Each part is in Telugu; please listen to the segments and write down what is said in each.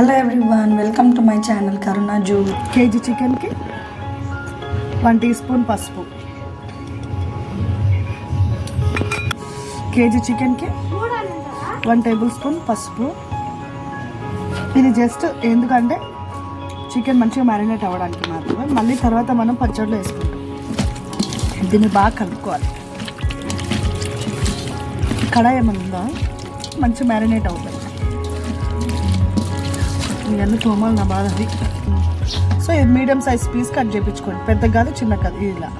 Hello everyone welcome to my channel Karuna zoo. KG చికెన్కి వన్ టీ స్పూన్ పసుపు. కేజీ చికెన్కి వన్ టేబుల్ స్పూన్ పసుపు. ఇది జస్ట్ ఎందుకంటే చికెన్ మంచిగా మ్యారినేట్ అవ్వడానికి మాత్రమే. మళ్ళీ తర్వాత మనం పచ్చడిలో వేసుకుంటాం. దీన్ని బాగా కలుపుకోవాలి. కడాయి ఏమైనా ఉందా? మంచి మ్యారినేట్ అవుతుంది ఇవన్నీ తోమాలి నా బాధ. అది సో ఇది మీడియం సైజ్ పీస్ కట్ చేయించుకోండి పెద్ద కాదు చిన్న కాదు ఇలా.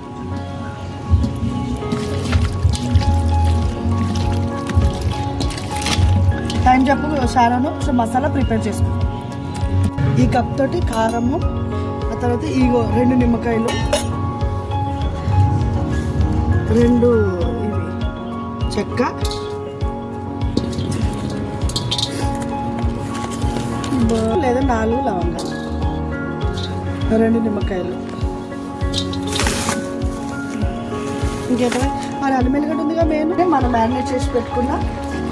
టైం చెప్పు షారాను. సో మసాలా ప్రిపేర్ చేసుకుంటాం ఈ కప్ తోటి కారము ఆ తర్వాత ఇగో రెండు నిమ్మకాయలు రెండు ఇవి చెక్క రెండు లేదా నాలుగు లవంగాలు రెండు నిమ్మకాయలు. ఇంకేదా మరి అల్లం ఎల్లిగడ్డ ఉందిగా మెయిన్. మనం మ్యారినేట్ చేసి పెట్టుకున్న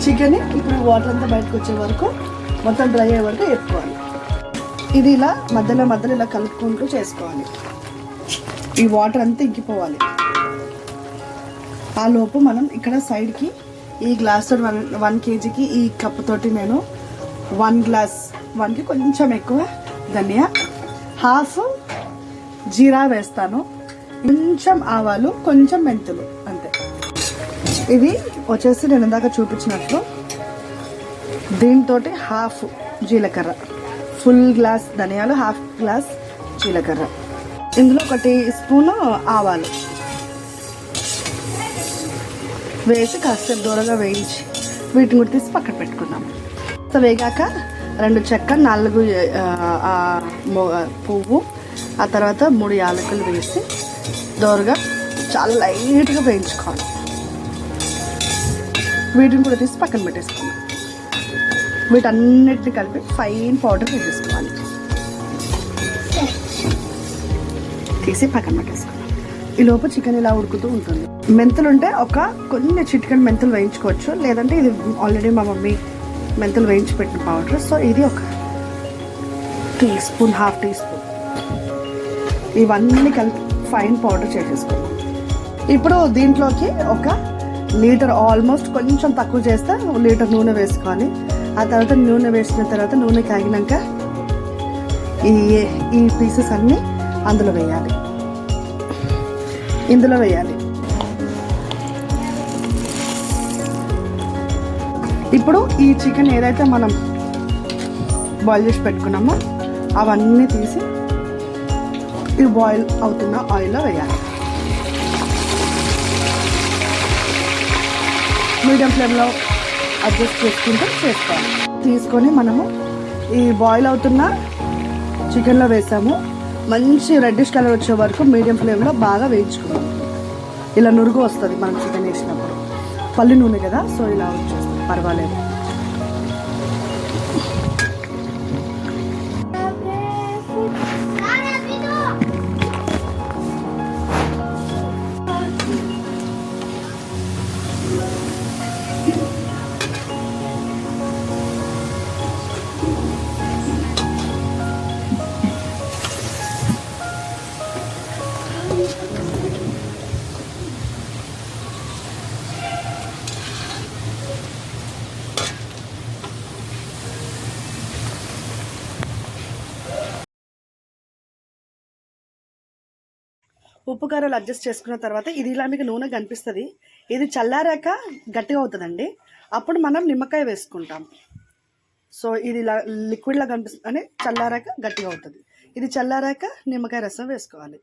చికెన్ ఇప్పుడు వాటర్ అంతా బయటకు వచ్చే వరకు మొత్తం డ్రై అయ్యే వరకు వేసుకోవాలి ఇది ఇలా మధ్యలో మధ్యలో ఇలా కలుపుకుంటూ చేసుకోవాలి. ఈ వాటర్ అంతా ఇంకిపోవాలి. ఆ లోపు మనం ఇక్కడ సైడ్కి ఈ గ్లాస్ తోటి వన్ వన్ కేజీకి ఈ కప్ తోటి నేను వన్ గ్లాస్ వన్కి కొంచెం ఎక్కువ ధనియా హాఫ్ జీరా వేస్తాను. కొంచెం ఆవాలు కొంచెం మెంతులు అంతే. ఇది వచ్చేసి నేను ఇందాక చూపించినట్లు. దీంతో హాఫ్ జీలకర్ర. ఫుల్ గ్లాస్ ధనియాలు హాఫ్ గ్లాస్ జీలకర్ర. ఇందులో ఒకటి స్పూను ఆవాలు. వేసి కాసేపు దూరంగా వేయించి వీటిని కూడా తీసి పక్కన పెట్టుకుందాం. సో వేగాక రెండు చెక్క నాలుగు పువ్వు ఆ తర్వాత మూడు యాలకులు వేసి దోరగా చాలా లైట్గా వేయించుకోవాలి. వీటిని కూడా తీసి పక్కన పెట్టేసుకోండి వీటన్నిటిని కలిపి ఫైన్ పౌడర్ వేసేసుకోవాలి. తీసి పక్కన పెట్టేసుకోండి ఈ లోపు చికెన్ ఇలా ఉడుకుతూ ఉంటుంది. మెంతులు ఉంటే ఒక కొన్ని చిటికెన్ మెంతులు వేయించుకోవచ్చు. లేదంటే ఇది ఆల్రెడీ మా మమ్మీ మెంతులు వేయించి పెట్టిన పౌడర్. సో ఇది ఒక teaspoon half teaspoon. ఇవన్నీ కలిపి ఫైన్ పౌడర్ చేసేసుకున్నాం ఇప్పుడు దీంట్లోకి ఒక లీటర్ ఆల్మోస్ట్ కొంచెం తక్కువ చేస్తే లీటర్ నూనె వేసుకోవాలి ఆ తర్వాత నూనె వేసిన తర్వాత నూనె కాగినాక ఈ ఈ పీసెస్ అన్నీ అందులో వేయాలి. ఇందులో వేయాలి. ఇప్పుడు ఈ చికెన్ ఏదైతే మనం బాయిల్ చేసి పెట్టుకున్నామో అవన్నీ తీసి ఈ బాయిల్ అవుతున్న ఆయిల్లో వేయాలి. మీడియం ఫ్లేమ్లో అడ్జస్ట్ చేసుకుంటూ చేసుకోవాలి. తీసుకొని మనము ఈ బాయిల్ అవుతున్న చికెన్లో వేసాము. మంచి రెడ్డిష్ కలర్ వచ్చే వరకు మీడియం ఫ్లేమ్లో బాగా వేయించుకున్నాం ఇలా నురుగు వస్తుంది మనం చికెన్ వేసినప్పుడు. పల్లి నూనె కదా సో ఇలా వచ్చేస్తుంది. பரவாயில்ல. ఉప్పు కారాలు అడ్జస్ట్ చేసుకున్న తర్వాత ఇది ఇలా మీకు నూనె కనిపిస్తుంది. ఇది చల్లారాక గట్టిగా అవుతుందండి. అప్పుడు మనం నిమ్మకాయ వేసుకుంటాం. సో ఇది ఇలా లిక్విడ్లా కనిపిస్తుంది. అని చల్లారాక గట్టిగా అవుతుంది. ఇది చల్లారాక నిమ్మకాయ రసం వేసుకోవాలి.